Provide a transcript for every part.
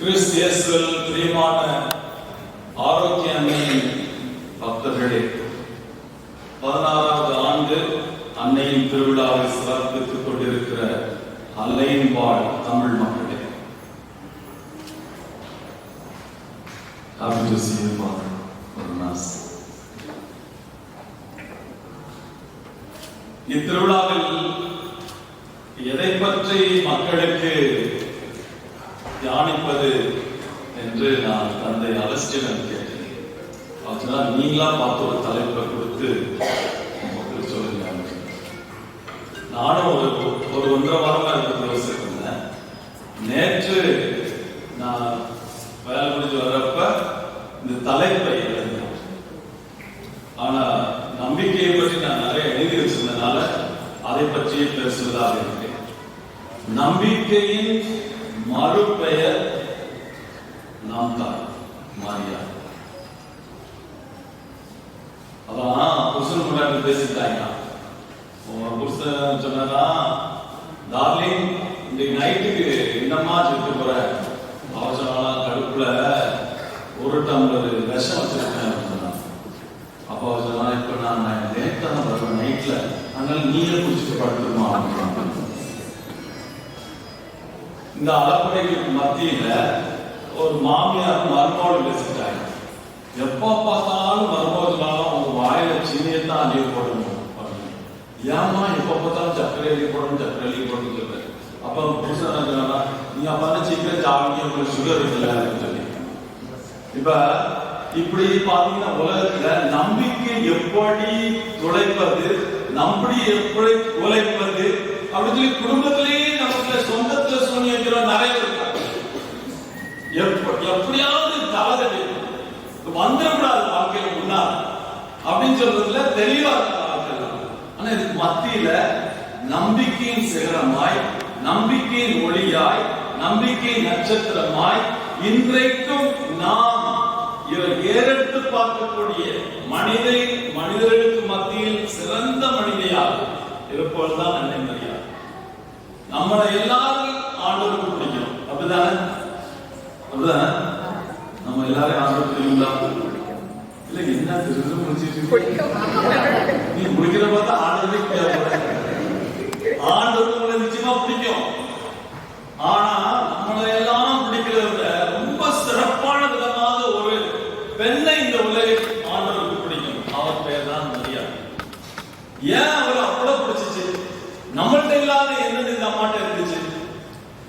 கிறிஸ்து இயேசுவில் பிரியமான ஆரோக்கிய அன்னையின் பக்தர்களே பதினாறாவது ஆண்டு அன்னையின் திருவிழாவை சிறப்பித்துக் கொண்டிருக்கிற அல்லையின் வாழ் தமிழ் மக்களே Happy to see you, Father, for the Mass. இத்திருவிழாவில் எதை பற்றி மக்களுக்கு தியானிப்பது என்று நான் தந்தை அகஸ்டியன் கேட்டேன். அதனால் நீங்களா பார்த்து ஒரு தலைப்பை கொடுத்து மக்கள் சொல்லுங்க நானும் ஒரு ஒரு ஒன்றரை வாரமாக எனக்கு யோசிச்சிருந்தேன் நேற்று நான் வேலை முடிஞ்சு வர்றப்ப இந்த தலைப்பை எழுதினேன். ஆனா நம்பிக்கையை பற்றி நான் நிறைய எழுதி வச்சிருந்தனால அதை பற்றியே பேசுவதாக இருக்கேன். நம்பிக்கையின் மறுபெயர் நாம் தான் மாரியா அதான் புருஷன் முன்னாடி பேசிட்டாங்க புருஷன் சொன்னதான் டார்லிங் இன்னைக்கு நைட்டுக்கு என்னம்மா சொல்லிட்டு போற? அவசரம் கடுப்புல ஒரு டம்ளர் விஷம் வச்சிருக்கேன் சொன்னான். அப்போ சொன்னா இப்ப நான் லேட்டா தான் வருவேன் நைட்ல. அதனால நீயே குடிச்சிட்டு படுத்துருமா அப்படின்னு இந்த அலப்படைக்கு மத்தியில ஒரு மாமியார் மர்மோடு பேசிட்டாங்க எப்ப பார்த்தாலும் மருமோதுனாலும் அவங்க வாயில சீனியை தான் போடணும். அப்படின்னு. ஏம்மா எப்ப பார்த்தாலும் சர்க்கரை அள்ளி போடணும் சர்க்கரை அள்ளி போடணும் சொல்றேன் அப்ப புருஷன் என்ன நீ அப்பா சீக்கிரம் சாப்பிங்க உங்களுக்கு சுகர் இருக்குல்ல சொல்லி. இப்ப இப்படி பாத்தீங்கன்னா உலகத்துல நம்பிக்கை எப்படி துளைப்பது நம்பி எப்படி உழைப்பது அப்படின்னு சொல்லி குடும்பத்திலேயே நமக்கு சொந்தத்துல சூனியக்கிறோம் நிறைய இருக்காங்க எப்ப- எப்படியாவது தவறு வந்துடக்கூடாது வாழ்க்கையில முன்னால் அப்படின்னு சொல்றதுல தெளிவா இருக்க வாழ்க்கையில ஆனா இதுக்கு மத்தியில நம்பிக்கையின் சிகரமாய் நம்பிக்கையின் ஒளியாய் நம்பிக்கை நட்சத்திரமாய் இன்றைக்கும் நாம் இவர் ஏறெடுத்து பார்க்கக்கூடிய மனிதை மனிதர்களுக்கு மத்தியில் சிறந்த மனிதையாக இருப்பவள்தான் அன்னை மரியா. நம்மளை எல்லாரும் ஆண்டவருக்கு பிடிக்கும் அப்படிதானே? அப்படிதானே? நம்ம எல்லாரையும் ஆண்டவர் தெரியுங்களா இல்ல என்ன திரும்ப முடிச்சிட்டு நீ முடிக்கிற பார்த்தா ஆண்டவரே கேட்க ஆண்டவர் உங்களை நிச்சயமா பிடிக்கும். ஆனா நம்மளை எல்லாம் பிடிக்கிறத ரொம்ப சிறப்பான விதமாக ஒரு பெண்ணை இந்த உலகில் ஆண்டவருக்கு பிடிக்கும். அவர் பெயர் தான் மரியா. ஏன் அவர் அவ்வளவு பிடிச்சிச்சு? நம்மள்ட்ட இல்லாத என்னது இந்த அம்மாட்ட இருந்துச்சு.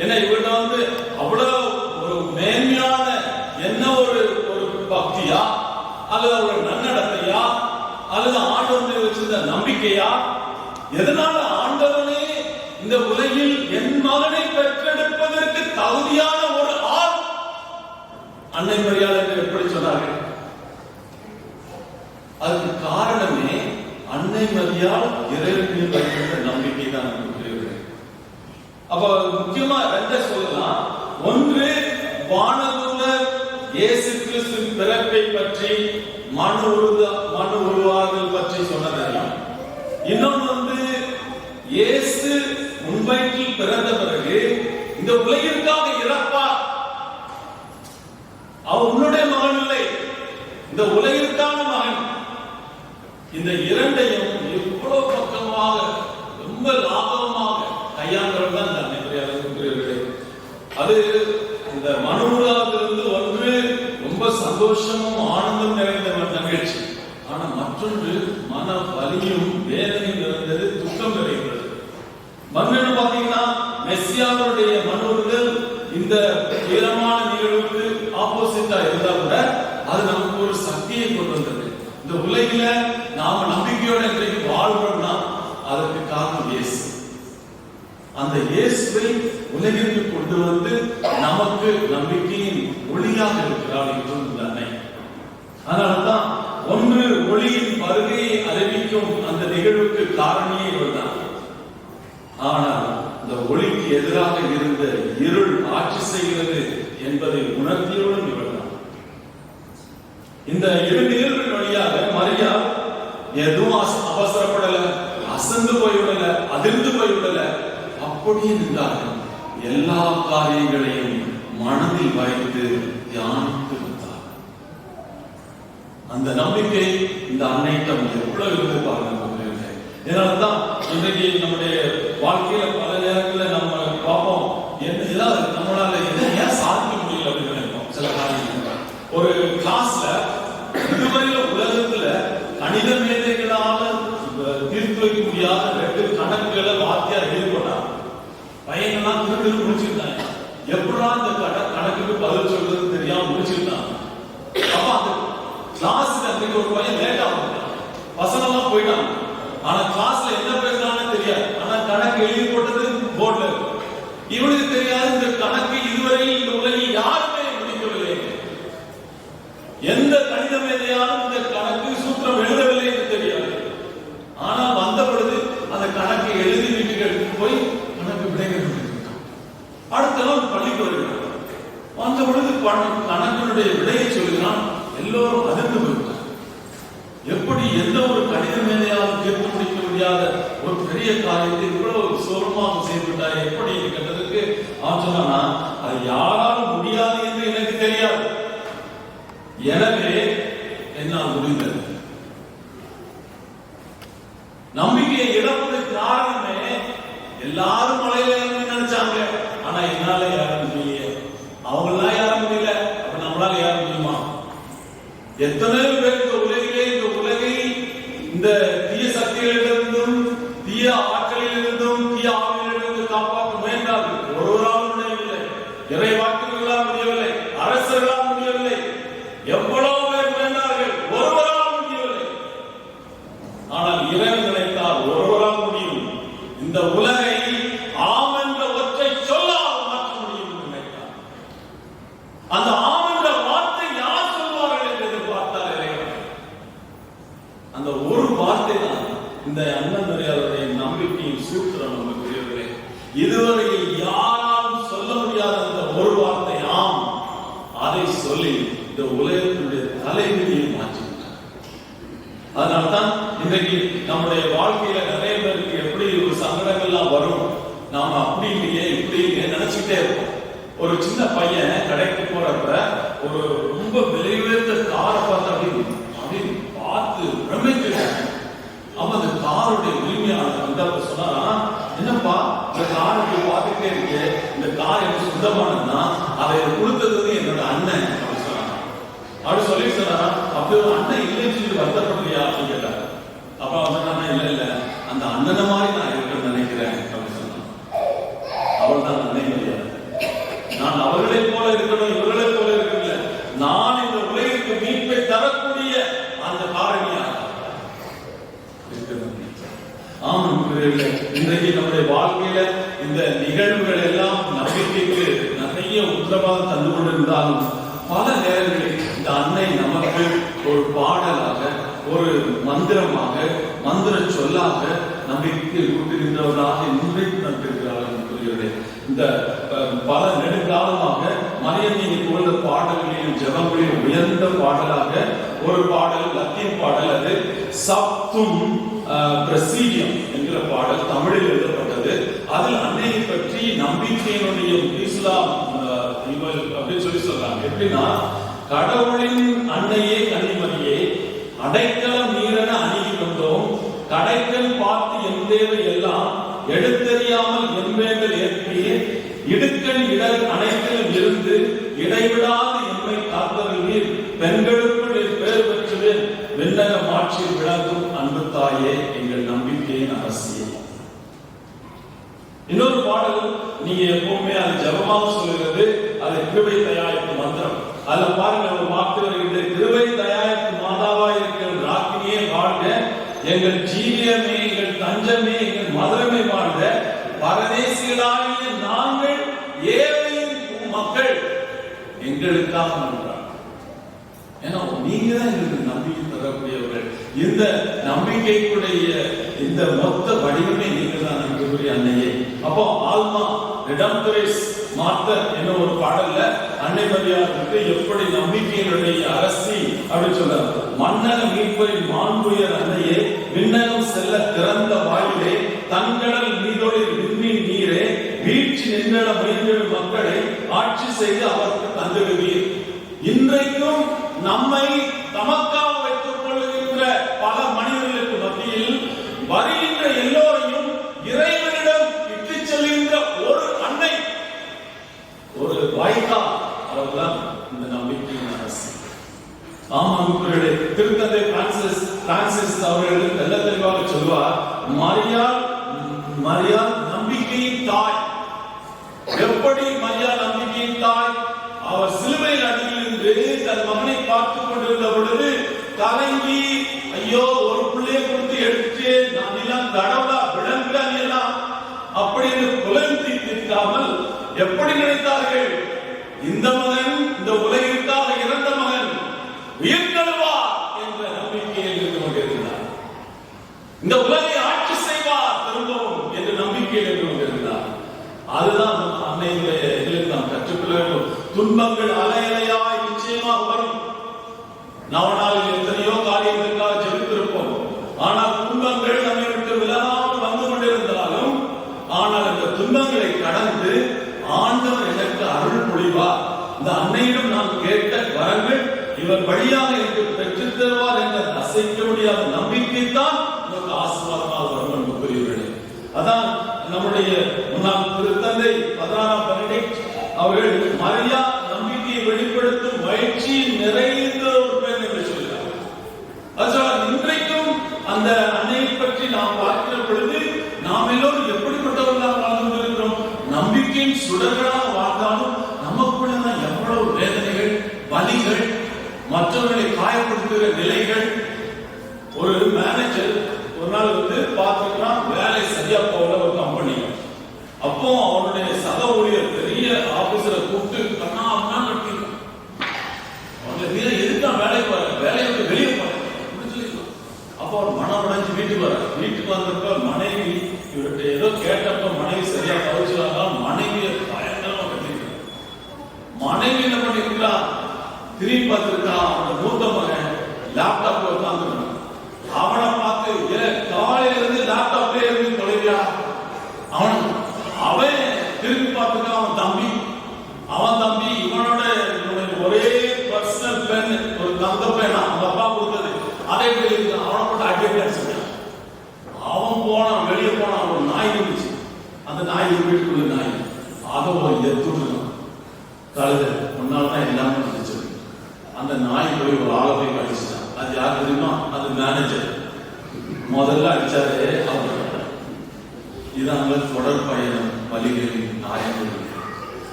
ஏன்னா இவர்கிட்ட வந்து அவ்வளவு ஒரு மேன்மையான என்ன ஒரு ஒரு பக்தியா அல்லது அவருடைய நன்னடத்தையா? அல்லது ஆண்டவனை வச்சிருந்த நம்பிக்கையா? எதனால ஆண்டவனே இந்த உலகில் என் மகனை பெற்றெடுப்பதற்கு தகுதியான ஒரு ஆள்? அன்னை மரியாதை எப்படி சொன்னார்கள்? அதுக்கு காரணமே அன்னை மதியால் இறைவனில் வைக்கின்ற நம்பிக்கை தான் அப்ப முக்கியமா ரெண்ட சொல்லலாம். ஒன்று வானதூர இயேசு பிறப்பை பற்றி மனு உருத மனு உருவாதல் பற்றி சொன்னதையும் இன்னொன்று வந்து இயேசு மும்பைக்கு பிறந்த பிறகு இந்த உலகிற்காக இறப்பா அவர் உன்னுடைய மகன் இல்லை. இந்த உலகிற்கான மகன். இந்த இரண்டையும் எவ்வளவு பக்கமாக ரொம்ப லாபகமாக கையாண்டவர் தான் இந்த அன்னைக்குரியவர்களே அது இந்த மனுராவிலிருந்து ஒன்று ரொம்ப சந்தோஷமும் ஆனந்தம் நிறைந்த ஒரு நிகழ்ச்சி ஆனா மற்றொன்று மன வலியும் வேதனையும் நிறைந்தது துக்கம் நிறைந்தது. மன்னன் பாத்தீங்கன்னா மெஸ்ஸியாவுடைய மனோர்கள் இந்த உயரமான நிகழ்வுக்கு ஆப்போசிட்டா இருந்தா கூட அது நமக்கு ஒரு சக்தியை கொண்டு வந்தது. இந்த உலகில நாம நம்பிக்கையோட இன்றைக்கு வாழ்றோம்னா அதற்கு காரணம் இயேசு. அந்த இயேசுவை உலகிற்கு கொண்டு வந்து நமக்கு நம்பிக்கையின் ஒளியாக இருக்கிறார் என்றும் இந்த அதனால்தான் ஒன்று ஒளியின் வருகையை அறிவிக்கும் அந்த நிகழ்வுக்கு காரணியே இவர்தான் ஆனால் இந்த ஒளிக்கு எதிராக இருந்த இருள் ஆட்சி செய்கிறது என்பதை உணர்த்தியவுடன் இவர்தான் இந்த இரண்டு இருள் வழியாக மரியா எதுவும் அவசரப்படல அசந்து போய்விடல அதிர்ந்து போய்விடல அப்படியே நின்றார்கள். எல்லா காரியங்களையும் மனதில் வைத்து தியானித்து வந்தார். அந்த நம்பிக்கை இந்த அன்னைட்டம் எவ்வளவு இருந்து பாருங்க ஏன்னால்தான் இன்றைக்கு நம்முடைய வாழ்க்கையில பல நேரங்களில் நம்ம பார்ப்போம் என்ன ஏதாவது முடியாத ஒரு பெரிய காரியத்தை இவ்வளவு சோரமாக செய்துவிட்டார் எப்படி இது அவன் சொன்னானா அது யாராலும் முடியாது என்று எனக்கு தெரியாது. எனவே என்னால் முடிந்தது. நம்பிக்கையை இழப்பதற்கு காரணமே எல்லாரும் மலையில நினைச்சாங்க ஆனா என்னால யாரும் முடியல அவங்களாம் யாரும் முடியல. அப்ப நம்மளால யாரும் முடியுமா? எத்தனை பேர் இந்த உலகிலே இந்த உலகை இந்த தீய சக்திகளிலிருந்தும் தீய ஆட்களிலிருந்தும் தீய ஆவியிலிருந்து காப்பாற்ற முயன்றார்கள் ஒருவரால் முடியவில்லை இறை வாக்குகளால் முடியவில்லை அரசர்களால் முடியவில்லை எவ்வளவு பேர் முயன்றார்கள் ஒருவரால் முடியவில்லை ஆனால் இறைவன் நினைத்தால் ஒருவரால் முடியும் இந்த உலகை ஆம் என்ற ஒற்றை சொல்லால் மாற்ற முடியும் என்று நினைத்தார் அந்த ஆம் என்ற வார்த்தை யார் சொல்வார்கள் என்று எதிர்பார்த்தார் இறைவன் அந்த ஒரு வார்த்தை தான் இந்த அண்ணன் மரியாதையுடைய நம்பிக்கையின் சூத்திரம் நமக்கு புரியவில்லை இதுவரையில் யாராலும் சொல்ல முடியாத அந்த ஒரு வார்த்தை ஆம் அதை சொல்லி இந்த உலகத்தினுடைய தலைவிதியை மாற்றிவிட்டார் அதனால்தான் இன்றைக்கு நம்முடைய வாழ்க்கையில நிறைய பேருக்கு எப்படி ஒரு சங்கடங்கள்லாம் வரும் நாம அப்படி இல்லையே இப்படி இல்லையே நினைச்சுட்டே இருப்போம். ஒரு சின்ன பையன் கடைக்கு போறப்ப ஒரு ரொம்ப விலை உயர்ந்த காரை பார்த்து அப்படின்னு அப்படின்னு பார்த்து பிரமிச்சு அவன் அந்த காருடைய உரிமையாளர் வந்து அப்ப சொன்னாரா என்னப்பா இந்த காரை இப்படி பார்த்துட்டே இருக்கு இந்த கார் எனக்கு சொந்தமானதுன்னா அதை கொடுத்தது என்னோட அண்ணன் அப்படி சொன்னாங்க அப்படி சொல்லி சொன்னா அப்படி ஒரு அண்ணன் இல்லைன்னு சொல்லி வருத்தப்படுறியா அப்படின்னு கேட்டாரு அப்ப அவன் சொன்னா இல்ல இல்ல அந்த அண்ணனை மாதிரி நான் இருக்கேன்னு நினைக்கிறேன் அப்படின்னு சொன்னான் அவள் தான் அன்னை மரியாதை நான் அவர்களைப் போல இருக்கணும் இவர்களைப் போல இருக்கல நான் இந்த உலகிற்கு மீட்பை தரக்கூடிய அந்த காரணியா இருக்கணும். ஆமாம் பிரியர்களே, இன்றைக்கு நம்முடைய வாழ்க்கையில இந்த நிகழ்வுகள் எல்லாம் நம்பிக்கைக்கு நிறைய உத்தரவாதம் தந்து கொண்டிருந்தாலும் பல நேரங்களில் இந்த அன்னை நமக்கு ஒரு பாடலாக ஒரு மந்திரமாக மந்திர சொல்லாக நம்பிக்கை கூட்டிருந்தவர்களாக இன்றைக்கு நம்பிருக்கிறார்கள் இந்த பல நெடுங்காலமாக மரியமையை புகழ்ந்த பாடல்களையும் ஜெபங்களிலும் உயர்ந்த பாடலாக ஒரு பாடல் லத்தீன் பாடல் அது சப்தும் பிரசீடியம் என்கிற பாடல் தமிழில் எழுதப்பட்டது. அதில் அன்னையை பற்றி நம்பிக்கையினுடைய இஸ்லாம் அஹ், அப்படின்னு சொல்லி சொல்றாங்க. எப்படின்னா கடவுளின் அன்னையே கன்னிமரியே அடைக்கலம் நீரென அணுகி வந்தோம். கடைக்கல் பார்த்து என் தேவை எல்லாம் எடுத்தறியாமல் என்மேங்கள் ஏற்றி இடுக்கண் இடர் அனைத்திலும் இருந்து இடைவிடாது எம்மை காத்தருளீர் பெண்களுக்குள் பேர் பெற்றுவேன் விண்ணக மாற்றி விளங்கும் அன்பு தாயே எங்கள் நம்பிக்கையின் அரசியல். இன்னொரு பாடல் நீங்க எப்பவுமே அது ஜபமாக அதுல பாருங்க ஒரு வாக்கு வருகின்ற கிருபை தயாரிப்பு மாதாவா இருக்கிற ராக்கினியே வாழ்க. எங்கள் ஜீவியமே எங்கள் தஞ்சமே எங்கள் மதுரமே வாழ்க. பரதேசிகளாகிய நாங்கள் ஏழையின் மக்கள். எங்களுக்காக நன்றார் ஏன்னா நீங்க தான் எங்களுக்கு நம்பிக்கை தரக்கூடியவர்கள். இந்த நம்பிக்கைக்குடைய இந்த மொத்த வடிவமே நீங்க தான் நம்பிக்கைக்குரிய அன்னையே. அப்போ ஆல்மா ரிடம்துரைஸ் மாத்தர் என்ன ஒரு பாடல்ல அன்னைமரியாருக்கு எப்படி நம்பிக்கையினுடைய அரசி அப்படின்னு சொல்றார் மன்னக மீட்பரின் மாண்புயர் அன்னையே விண்ணகம் செல்ல திறந்த வாயிலே தங்கடல் மீதோடு விண்மீன் நீரே வீழ்ச்சி நின்றட முயன்றிடும் மக்களை ஆட்சி செய்து அவருக்கு தந்துடுவீர். இன்றைக்கும் நம்மை அவர்தான் இந்த நம்பிக்கையின் அரசு. ஆமா அன்புக்குரியவர்களே திருத்தந்தை பிரான்சிஸ் பிரான்சிஸ் அவர்கள் நல்ல தெளிவாக சொல்வார் மரியா மரியா நம்பிக்கையின் தாய். எப்படி மரியா நம்பிக்கையின் தாய்? அவர் சிலுவையில் அடியில் இருந்து தன் மகனை பார்த்துக் கொண்டிருந்த பொழுது கலங்கி ஐயோ ஒரு இந்த மகன் இந்த உலகிற்காக இறந்த மகன் உயிர்த்தெழுவார் என்ற நம்பிக்கையில் இருந்து கொண்டிருக்கிறார் இந்த உலகை ஆட்சி செய்வார் திரும்பவும் என்று நம்பிக்கையில் இருந்து கொண்டிருந்தார் அதுதான் அன்னையுடைய இதில் நாம் கற்றுக்கொள்ள வேண்டும் துன்பங்கள் அலையலையாய் நிச்சயமாக வரும் நவநாளில் எத்தனையோ காரியங்களுக்காக ஜெபித்திருப்போம் ஆனால் துன்பங்கள் நம்மை விட்டு விலகாமல் வந்து கொண்டிருந்தாலும் ஆனால் அந்த துன்பங்களை கடந்து ஆண்டவர் எனக்கு அருள் அந்த அன்னையிடம் நாம் கேட்ட வரங்கள் இவர் வழியாக எனக்கு பெற்றுத் தருவார் என்ற அசைக்க முடியாத நம்பிக்கை தான் நமக்கு ஆசீர்வாதமாக வரும் அன்புக்குரியவர்களே அதான் நம்முடைய முன்னாள் திருத்தந்தை பதினாறாம் பெனடிக்ட் அவர்கள் மரியா நம்பிக்கையை வெளிப்படுத்தும் மகிழ்ச்சியில் நிறைந்த ஒரு பெண் என்று சொல்கிறார். அதனால் இன்றைக்கும் அந்த அன்னையை பற்றி நாம் பார்க்கிற பொழுது நாம் எல்லோரும் எப்படிப்பட்டவர்களாக வாழ்ந்து கொண்டிருக்கிறோம் நம்பிக்கையின் சுடர்களாக வலிகள் மற்றவர்களை காயப்படுத்துகிற நிலைகள் ஒரு மேனேஜர் ஒரு நாள் வந்து பார்த்துக்கலாம் வேலை சரியா போகல ஒரு கம்பெனி அப்போ அவனுடைய சக ஊழியர் பெரிய ஆபீசரை கூப்பிட்டு கண்ணா அண்ணா கட்டிருக்கான் அவங்க வீர எதுக்கா வேலை வேலையை விட்டு வெளியே போற அப்போ அவர் மனம் உடைஞ்சு வீட்டுக்கு வர வீட்டுக்கு வந்தப்ப மனைவி இவர்கிட்ட ஏதோ கேட்டப்ப மனைவி சரியா கவனிச்சாங்க மனைவியை திரும்பி பார்த்திருக்கா அவனோட மூத்த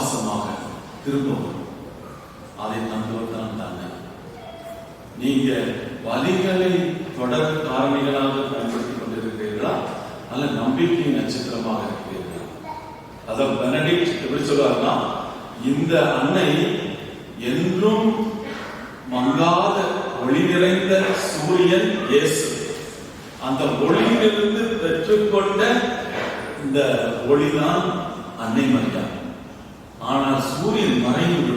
விசுவாசமாக திரும்பவும். அதை நம்புவது தான் தானே நீங்க வலிகளை தொடர் காரணிகளாக பயன்படுத்திக் கொண்டிருக்கிறீர்களா? அல்ல நம்பிக்கை நட்சத்திரமாக இருக்கிறீர்களா? அதான் பெனடிக்ட் எப்படி சொல்றாருன்னா இந்த அன்னை என்றும் மங்காத ஒளி நிறைந்த சூரியன் இயேசு. அந்த ஒளியிலிருந்து பெற்றுக்கொண்ட இந்த ஒளிதான் அன்னை மரியாதை ஆனால் சூரியன் மறைந்து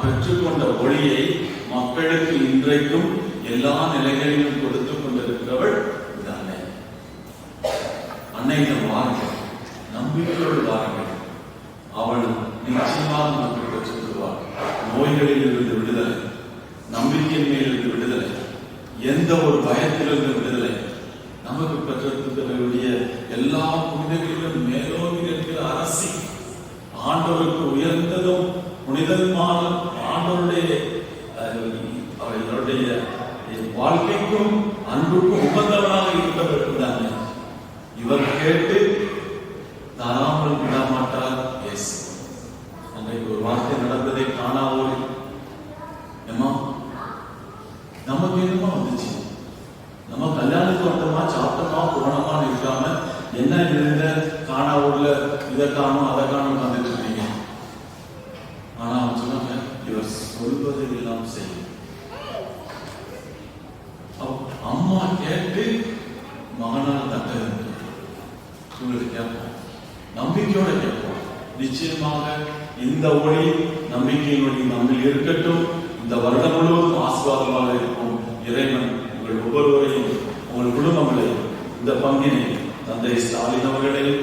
பெற்றுக்கொண்ட ஒளியை மக்களுக்கு இன்றைக்கும் எல்லா நிலைகளிலும் கொடுத்து கொண்டிருக்கிறவள் இந்த அன்னை அன்னையிடம் வாருங்கள் நம்பிக்கையோடு வாருங்கள் அவள் நிச்சயமாக மக்கள் பெற்றுத் நோய்களில் இருந்து விடுதலை. நம்பிக்கையின் மேலிருந்து விடுதலை. எந்த ஒரு பயத்திலிருந்து விடுதலை. நமக்கு பெற்றிருக்கக்கூடிய எல்லா புனிதங்களிலும் ஆண்டவருக்கு உயர்ந்ததும் புனிதமான ஆண்டவருடைய அஹ், அவர்களுடைய வாழ்க்கைக்கும் அன்புக்கும் உகந்தவனாக இருந்தவர் இருந்தாங்க இவர் கேட்டு தராமல் விடமாட்டார் இயேசு. அன்றைக்கு ஒரு வார்த்தை நடந்ததை காணாவோடு ஏமா நமக்கு என்னமா வந்துச்சு? நம்ம கல்யாணத்துக்கு வந்தோமா சாப்பிட்டோமா போனோமான்னு இருக்காம என்ன இருந்த காணா ஊர்ல இதை காணும் அதை காணும் வந்துட்டு இருக்கீங்க ஆனா அவன் சொன்னாங்க இவர் சொல்வதை எல்லாம் செய்யும் அவ- அம்மா கேட்டு மகனால் தட்ட உங்களுக்கு கேட்போம் நம்பிக்கையோட கேட்போம் நிச்சயமாக இந்த ஒளி நம்பிக்கையின் நம்மில் இருக்கட்டும். இந்த வருடம் முழுவதும் ஆசீர்வாதமாக இருக்கும் இறைவன் உங்கள் ஒவ்வொருவரையும் உங்கள் குடும்பங்களையும் இந்த பங்கினை தந்தை ஸ்டாலின் அவர்களையும்